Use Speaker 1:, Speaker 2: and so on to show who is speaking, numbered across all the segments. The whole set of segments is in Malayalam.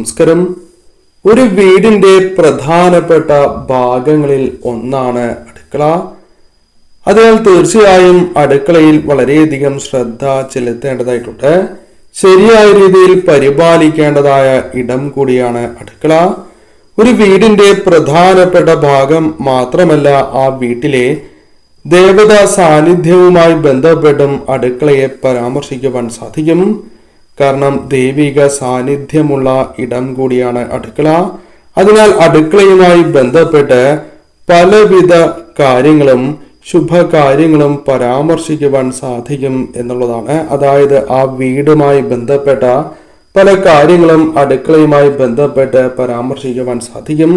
Speaker 1: നമസ്കാരം. ഒരു വീടിന്റെ പ്രധാനപ്പെട്ട ഭാഗങ്ങളിൽ ഒന്നാണ് അടുക്കള. അതിനാൽ തീർച്ചയായും അടുക്കളയിൽ വളരെയധികം ശ്രദ്ധ ചെലുത്തേണ്ടതായിട്ടുണ്ട്. ശരിയായ രീതിയിൽ പരിപാലിക്കേണ്ടതായ ഇടം കൂടിയാണ് അടുക്കള. ഒരു വീടിന്റെ പ്രധാനപ്പെട്ട ഭാഗം മാത്രമല്ല ആ വീട്ടിലെ ദേവതാ സാന്നിധ്യവുമായി ബന്ധപ്പെട്ടും അടുക്കളയെ പരാമർശിക്കുവാൻ സാധിക്കും. കാരണം ദൈവിക സാന്നിധ്യമുള്ള ഇടം കൂടിയാണ് അടുക്കള. അതിനാൽ അടുക്കളയുമായി ബന്ധപ്പെട്ട് പലവിധ കാര്യങ്ങളും ശുഭകാര്യങ്ങളും പരാമർശിക്കുവാൻ സാധിക്കും എന്നുള്ളതാണ്. അതായത് ആ വീടുമായി ബന്ധപ്പെട്ട പല കാര്യങ്ങളും അടുക്കളയുമായി ബന്ധപ്പെട്ട് പരാമർശിക്കുവാൻ സാധിക്കും.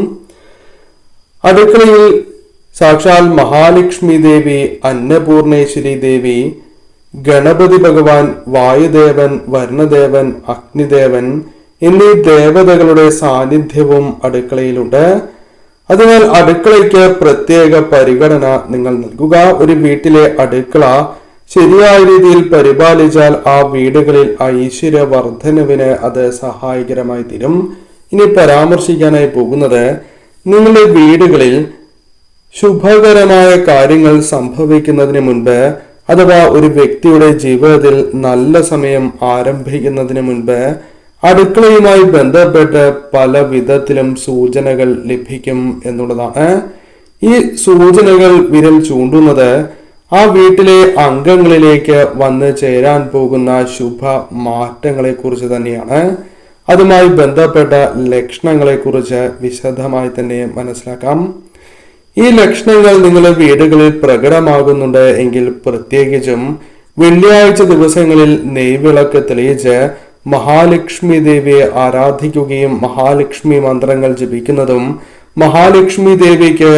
Speaker 1: അടുക്കളയിൽ സാക്ഷാൽ മഹാലക്ഷ്മി ദേവി അന്നപൂർണേശ്വരി ദേവി ഗണപതി ഭഗവാൻ വായുദേവൻ വരുണദേവൻ അഗ്നിദേവൻ എന്നീ ദേവതകളുടെ സാന്നിധ്യവും അടുക്കളയിലുണ്ട്. അതിനാൽ അടുക്കളയ്ക്ക് പ്രത്യേക പരിഗണന നിങ്ങൾ നൽകുക. ഒരു വീട്ടിലെ അടുക്കള ശരിയായ രീതിയിൽ പരിപാലിച്ചാൽ ആ വീടുകളിൽ ഐശ്വര്യ വർധനവിന് അത് സഹായകരമായി തീരും. ഇനി പരാമർശിക്കാനായി പോകുന്നത് നിങ്ങളുടെ വീടുകളിൽ ശുഭകരമായ കാര്യങ്ങൾ സംഭവിക്കുന്നതിന് മുൻപ് അഥവാ ഒരു വ്യക്തിയുടെ ജീവിതത്തിൽ നല്ല സമയം ആരംഭിക്കുന്നതിന് മുൻപ് അടുക്കളയുമായി ബന്ധപ്പെട്ട് പല വിധത്തിലും സൂചനകൾ ലഭിക്കും എന്നുള്ളതാണ്. ഈ സൂചനകൾ വിരൽ ചൂണ്ടുന്നത് ആ വീട്ടിലെ അംഗങ്ങളിലേക്ക് വന്ന് ചേരാൻ പോകുന്ന ശുഭ മാറ്റങ്ങളെ കുറിച്ച് തന്നെയാണ്. അതുമായി ബന്ധപ്പെട്ട ലക്ഷണങ്ങളെ കുറിച്ച് വിശദമായി തന്നെ മനസ്സിലാക്കാം. ഈ ലക്ഷണങ്ങൾ നിങ്ങളുടെ വീടുകളിൽ പ്രകടമാകുന്നുണ്ട് എങ്കിൽ പ്രത്യേകിച്ചും വെള്ളിയാഴ്ച ദിവസങ്ങളിൽ നെയ്വിളക്ക് തെളിയിച്ച് മഹാലക്ഷ്മി ദേവിയെ ആരാധിക്കുകയും മഹാലക്ഷ്മി മന്ത്രങ്ങൾ ജപിക്കുന്നതും മഹാലക്ഷ്മി ദേവിക്ക്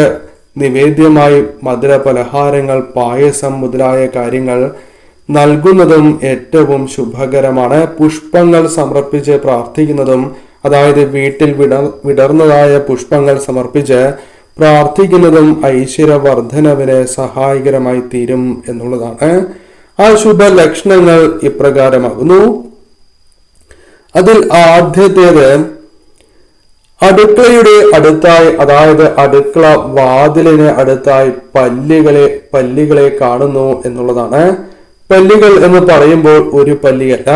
Speaker 1: നിവേദ്യമായി മധുര പലഹാരങ്ങൾ പായസം മുതലായ കാര്യങ്ങൾ നൽകുന്നതും ഏറ്റവും ശുഭകരമാണ്. പുഷ്പങ്ങൾ സമർപ്പിച്ച് പ്രാർത്ഥിക്കുന്നതും അതായത് വീട്ടിൽ വിടർ വിടർന്നതായ പുഷ്പങ്ങൾ സമർപ്പിച്ച് പ്രാർത്ഥിക്കുന്നതും ഐശ്വര്യവർദ്ധനവിന് സഹായകരമായി തീരും എന്നുള്ളതാണ്. ആ ശുഭലക്ഷണങ്ങൾ ഇപ്രകാരമാകുന്നു. അതിൽ ആദ്യത്തേത് അടുക്കളയുടെ അടുത്തായി അതായത് അടുക്കള വാതിലിന് അടുത്തായി പല്ലികളെ പല്ലികളെ കാണുന്നു എന്നുള്ളതാണ്. പല്ലികൾ എന്ന് പറയുമ്പോൾ ഒരു പല്ലിയല്ല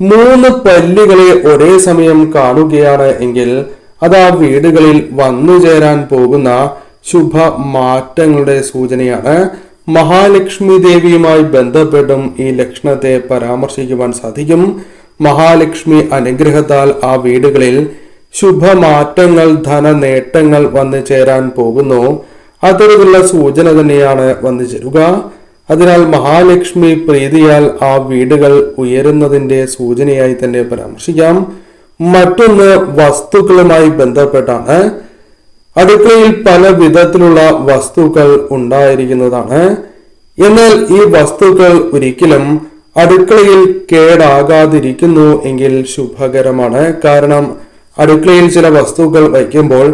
Speaker 1: മൂന്ന് പല്ലികളെ ഒരേ സമയം കാണുകയാണ് എങ്കിൽ അത് ആ വീടുകളിൽ വന്നു ചേരാൻ പോകുന്ന ശുഭ മാറ്റങ്ങളുടെ സൂചനയാണ്. മഹാലക്ഷ്മി ദേവിയുമായി ബന്ധപ്പെട്ടും ഈ ലക്ഷണത്തെ പരാമർശിക്കുവാൻ സാധിക്കും. മഹാലക്ഷ്മി അനുഗ്രഹത്താൽ ആ വീടുകളിൽ ശുഭമാറ്റങ്ങൾ ധന നേട്ടങ്ങൾ വന്നു ചേരാൻ പോകുന്നു. അത്തരത്തിലുള്ള സൂചന തന്നെയാണ് വന്നു ചേരുക. അതിനാൽ മഹാലക്ഷ്മി പ്രീതിയാൽ ആ വീടുകൾ ഉയരുന്നതിന്റെ സൂചനയായി തന്നെ പരാമർശിക്കാം. മറ്റൊന്ന് വസ്തുക്കളുമായി ബന്ധപ്പെട്ടാണ്. അടുക്കളയിൽ പല വിധത്തിലുള്ള വസ്തുക്കൾ ഉണ്ടായിരിക്കുന്നതാണ്. എന്നാൽ ഈ വസ്തുക്കൾ ഒരിക്കലും അടുക്കളയിൽ കേടാകാതിരിക്കുന്നു എങ്കിൽ ശുഭകരമാണ്. കാരണം അടുക്കളയിൽ ചില വസ്തുക്കൾ വയ്ക്കുമ്പോൾ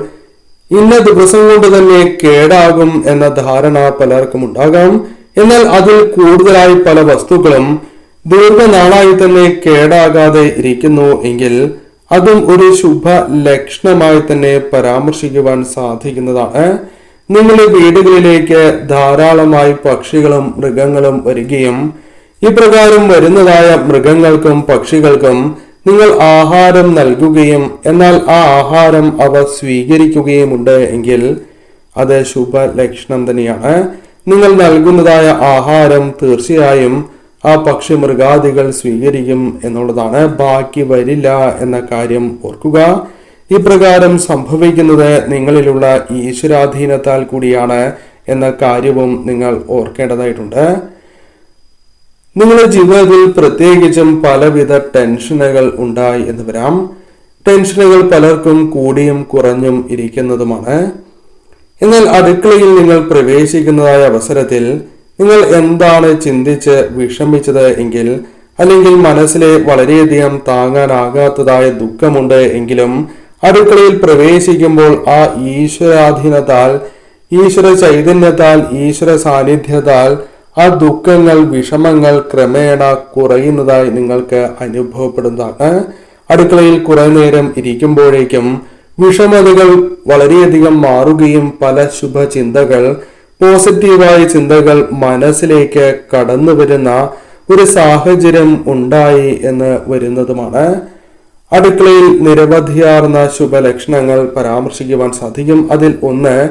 Speaker 1: ഇന്ന ദിവസം കൊണ്ട് തന്നെ കേടാകും എന്ന ധാരണ പലർക്കും ഉണ്ടാകാം. എന്നാൽ അതിൽ കൂടുതലായി പല വസ്തുക്കളും ദീർഘനാളായി തന്നെ കേടാകാതെ ഇരിക്കുന്നു എങ്കിൽ അതും ഒരു ശുഭ ലക്ഷണമായി തന്നെ പരാമർശിക്കുവാൻ സാധിക്കുന്നതാണ്. നിങ്ങളുടെ വീടുകളിലേക്ക് ധാരാളമായി പക്ഷികളും മൃഗങ്ങളും വരികയും ഇപ്രകാരം വരുന്നതായ മൃഗങ്ങൾക്കും പക്ഷികൾക്കും നിങ്ങൾ ആഹാരം നൽകുകയും എന്നാൽ ആ ആഹാരം അവ സ്വീകരിക്കുകയുമുണ്ട് എങ്കിൽ അത് ശുഭ ലക്ഷണം തന്നെയാണ് നിങ്ങൾ നൽകുന്നതായ ആഹാരം തീർച്ചയായും ആ പക്ഷി മൃഗാദികൾ സ്വീകരിക്കും എന്നുള്ളതാണ്. ബാക്കി വരില്ല എന്ന കാര്യം ഓർക്കുക. ഇപ്രകാരം സംഭവിക്കുന്നത് നിങ്ങളിലുള്ള ഈശ്വരാധീനത്താൽ കൂടിയാണ് എന്ന കാര്യവും നിങ്ങൾ ഓർക്കേണ്ടതായിട്ടുണ്ട്. നിങ്ങളുടെ ജീവിതത്തിൽ പ്രത്യേകിച്ചും പലവിധ ടെൻഷനുകൾ ഉണ്ടായി എന്ന് വരാം. ടെൻഷനുകൾ പലർക്കും കൂടിയും കുറഞ്ഞും ഇരിക്കുന്നതുമാണ്. എന്നാൽ അടുക്കളയിൽ നിങ്ങൾ പ്രവേശിക്കുന്നതായ അവസരത്തിൽ നിങ്ങൾ എന്താണ് ചിന്തിച്ച് വിഷമിച്ചത് എങ്കിൽ അല്ലെങ്കിൽ മനസ്സിലെ വളരെയധികം താങ്ങാനാകാത്തതായ ദുഃഖമുണ്ട് എങ്കിലും അടുക്കളയിൽ പ്രവേശിക്കുമ്പോൾ ആ ഈശ്വരാധീനത്താൽ ഈശ്വര ചൈതന്യത്താൽ ഈശ്വര സാന്നിധ്യത്താൽ ആ ദുഃഖങ്ങൾ വിഷമങ്ങൾ ക്രമേണ കുറയുന്നതായി നിങ്ങൾക്ക് അനുഭവപ്പെടുന്നതാണ്. അടുക്കളയിൽ കുറെ നേരം ഇരിക്കുമ്പോഴേക്കും വിഷമതകൾ വളരെയധികം മാറുകയും പല ശുഭചിന്തകൾ പോസിറ്റീവായ ചിന്തകൾ മനസ്സിലേക്ക് കടന്നു വരുന്ന ഒരു സാഹചര്യം ഉണ്ടായി എന്ന് വരുന്നതുമാണ്. അടുക്കളയിൽ നിരവധിയാർന്ന ശുഭലക്ഷണങ്ങൾ പരാമർശിക്കുവാൻ സാധിക്കും. അതിൽ ഒന്ന്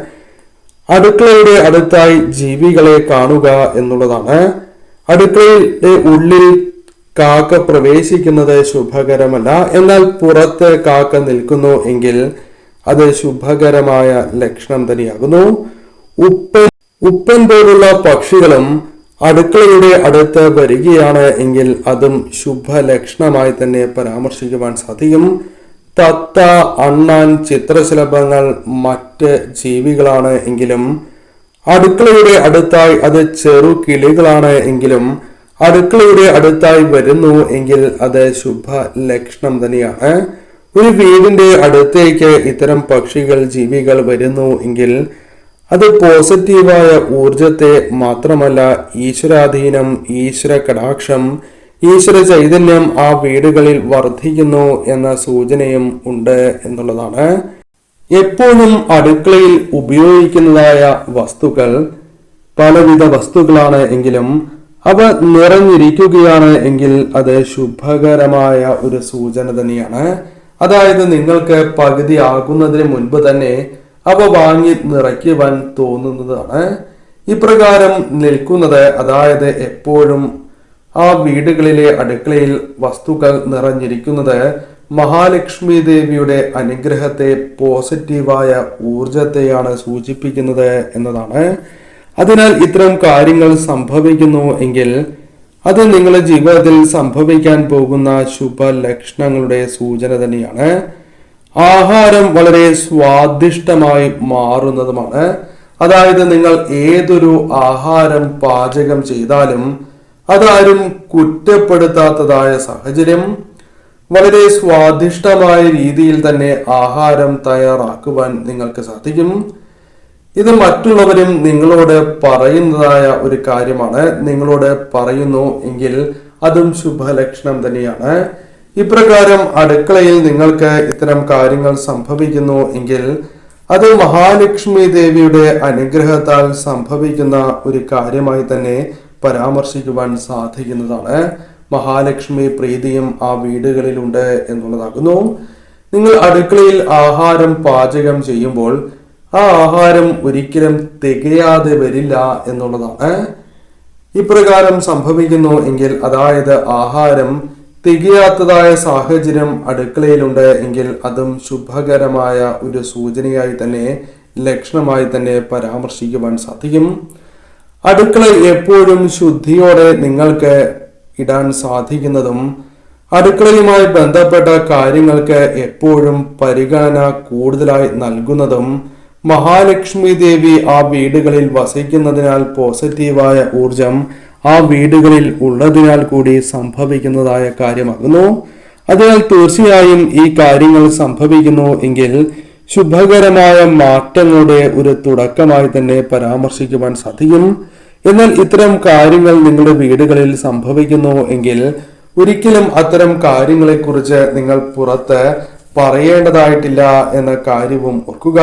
Speaker 1: അടുക്കളയുടെ അടുത്തായി ജീവികളെ കാണുക എന്നുള്ളതാണ്. അടുക്കളയുടെ ഉള്ളിൽ കാക്ക പ്രവേശിക്കുന്നത് ശുഭകരമല്ല. എന്നാൽ പുറത്ത് കാക്ക നിൽക്കുന്നു എങ്കിൽ അത് ശുഭകരമായ ലക്ഷണം തന്നെയാകുന്നു. ഉപ്പൻ ഉപ്പൻ പോലുള്ള പക്ഷികളും അടുക്കളയുടെ അടുത്ത് വരികയാണ് എങ്കിൽ അതും ശുഭലക്ഷണമായി തന്നെ പരാമർശിക്കുവാൻ സാധിക്കും. തത്ത അണ്ണാൻ ചിത്രശലഭങ്ങൾ മറ്റ് ജീവികളാണ് എങ്കിലും അടുക്കളയുടെ അടുത്തായി അത് ചെറു കിളികളാണ് എങ്കിലും അടുക്കളയുടെ അടുത്തായി വരുന്നു എങ്കിൽ അത് ശുഭ ലക്ഷണം തന്നെയാണ്. ഒരു വീടിന്റെ അടുത്തേക്ക് ഇത്തരം പക്ഷികൾ ജീവികൾ വരുന്നു എങ്കിൽ അത് പോസിറ്റീവായ ഊർജത്തെ മാത്രമല്ല ഈശ്വരാധീനം ഈശ്വര കടാക്ഷം ഈശ്വര ചൈതന്യം ആ വീടുകളിൽ വർദ്ധിക്കുന്നു എന്ന സൂചനയും ഉണ്ട് എന്നുള്ളതാണ്. എപ്പോഴും അടുക്കളയിൽ ഉപയോഗിക്കുന്നതായ വസ്തുക്കൾ പലവിധ വസ്തുക്കളാണ് എങ്കിലും അവ നിറഞ്ഞിരിക്കുകയാണ് എങ്കിൽ അത് ശുഭകരമായ ഒരു സൂചന തന്നെയാണ്. അതായത് നിങ്ങൾക്ക് പകുതി ആകുന്നതിന് മുൻപ് തന്നെ അവ വാങ്ങി നിറയ്ക്കുവാൻ തോന്നുന്നതാണ്. ഇപ്രകാരം നിൽക്കുന്നത് അതായത് എപ്പോഴും ആ വീടുകളിലെ അടുക്കളയിൽ വസ്തുക്കൾ നിറഞ്ഞിരിക്കുന്നത് മഹാലക്ഷ്മി ദേവിയുടെ അനുഗ്രഹത്തെ പോസിറ്റീവായ ഊർജത്തെയാണ് സൂചിപ്പിക്കുന്നത് എന്നതാണ്. അതിനാൽ ഇത്തരം കാര്യങ്ങൾ സംഭവിക്കുന്നു എങ്കിൽ അത് നിങ്ങളുടെ ജീവിതത്തിൽ സംഭവിക്കാൻ പോകുന്ന ശുഭലക്ഷണങ്ങളുടെ സൂചന തന്നെയാണ്. ആഹാരം വളരെ സ്വാദിഷ്ടമായി മാറുന്നതുമാണ്. അതായത് നിങ്ങൾ ഏതൊരു ആഹാരം പാചകം ചെയ്താലും അതാരും കുറ്റപ്പെടുത്താത്തതായ സാഹചര്യം. വളരെ സ്വാദിഷ്ടമായ രീതിയിൽ തന്നെ ആഹാരം തയ്യാറാക്കുവാൻ നിങ്ങൾക്ക് സാധിക്കും. ഇത് മറ്റുള്ളവരും നിങ്ങളോട് പറയുന്നതായ ഒരു കാര്യമാണ്. നിങ്ങളോട് പറയുന്നു എങ്കിൽ അതും ശുഭലക്ഷണം തന്നെയാണ്. ഇപ്രകാരം അടുക്കളയിൽ നിങ്ങൾക്ക് ഇത്തരം കാര്യങ്ങൾ സംഭവിക്കുന്നു എങ്കിൽ അത് മഹാലക്ഷ്മി ദേവിയുടെ അനുഗ്രഹത്താൽ സംഭവിക്കുന്ന ഒരു കാര്യമായി തന്നെ പരാമർശിക്കുവാൻ സാധിക്കുന്നതാണ്. മഹാലക്ഷ്മി പ്രീതിയും ആ വീടുകളിലുണ്ട് എന്നുള്ളതാകുന്നു. നിങ്ങൾ അടുക്കളയിൽ ആഹാരം പാചകം ചെയ്യുമ്പോൾ ആ ആഹാരം ഒരിക്കലും തികയാതെ വരില്ല എന്നുള്ളതാണ്. ഇപ്രകാരം സംഭവിക്കുന്നു എങ്കിൽ അതായത് ആഹാരം തികയാത്തതായ സാഹചര്യം അടുക്കളയിലുണ്ട് എങ്കിൽ അതും ശുഭകരമായ ഒരു സൂചനയായി തന്നെ ലക്ഷണമായി തന്നെ പരാമർശിക്കുവാൻ സാധിക്കും. അടുക്കള എപ്പോഴും ശുദ്ധിയോടെ നിങ്ങൾക്ക് ഇടാൻ സാധിക്കുന്നതും അടുക്കളയുമായി ബന്ധപ്പെട്ട കാര്യങ്ങൾക്ക് എപ്പോഴും പരിഗണന കൂടുതലായി നൽകുന്നതും മഹാലക്ഷ്മി ദേവി ആ വീടുകളിൽ വസിക്കുന്നതിനാൽ പോസിറ്റീവായ ഊർജം ആ വീടുകളിൽ ഉള്ളതിനാൽ കൂടി സംഭവിക്കുന്നതായ കാര്യമാകുന്നു. അതിനാൽ തീർച്ചയായും ഈ കാര്യങ്ങൾ സംഭവിക്കുന്നു എങ്കിൽ ശുഭകരമായ മാറ്റങ്ങളുടെ ഒരു തുടക്കമായി തന്നെ പരാമർശിക്കുവാൻ സാധിക്കും. എന്നാൽ ഇത്തരം കാര്യങ്ങൾ നിങ്ങളുടെ വീടുകളിൽ സംഭവിക്കുന്നു എങ്കിൽ ഒരിക്കലും അത്തരം കാര്യങ്ങളെക്കുറിച്ച് നിങ്ങൾ പുറത്ത് പറയേണ്ടതായിട്ടില്ല എന്ന കാര്യവും ഓർക്കുക.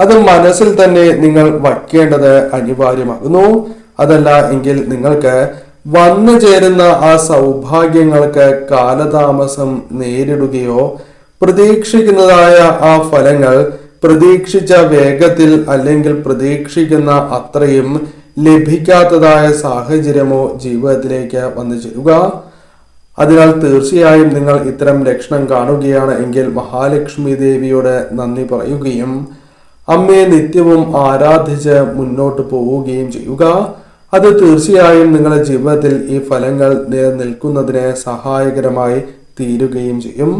Speaker 1: അത് മനസ്സിൽ തന്നെ നിങ്ങൾ വയ്ക്കേണ്ടത് അനിവാര്യമാകുന്നു. അതല്ല എങ്കിൽ നിങ്ങൾക്ക് വന്നു ചേരുന്ന ആ സൗഭാഗ്യങ്ങൾക്ക് കാലതാമസം നേരിടുകയോ പ്രതീക്ഷിക്കുന്നതായ ആ ഫലങ്ങൾ പ്രതീക്ഷിച്ച വേഗത്തിൽ അല്ലെങ്കിൽ പ്രതീക്ഷിക്കുന്ന അത്രയും ലഭിക്കാത്തതായ സാഹചര്യമോ ജീവിതത്തിലേക്ക് വന്നു ചേരുക. അതിനാൽ തീർച്ചയായും നിങ്ങൾ ഇത്തരം ലക്ഷണം കാണുകയാണ് എങ്കിൽ മഹാലക്ഷ്മി ദേവിയോട് നന്ദി പറയുകയും അമ്മയെ നിത്യവും ആരാധിച്ച് മുന്നോട്ട് പോവുകയും ചെയ്യുക. അത് തീർച്ചയായും നിങ്ങളുടെ ജീവിതത്തിൽ ഈ ഫലങ്ങൾ നിലനിൽക്കുന്നതിന് സഹായകരമായി തീരുകയും ചെയ്യും.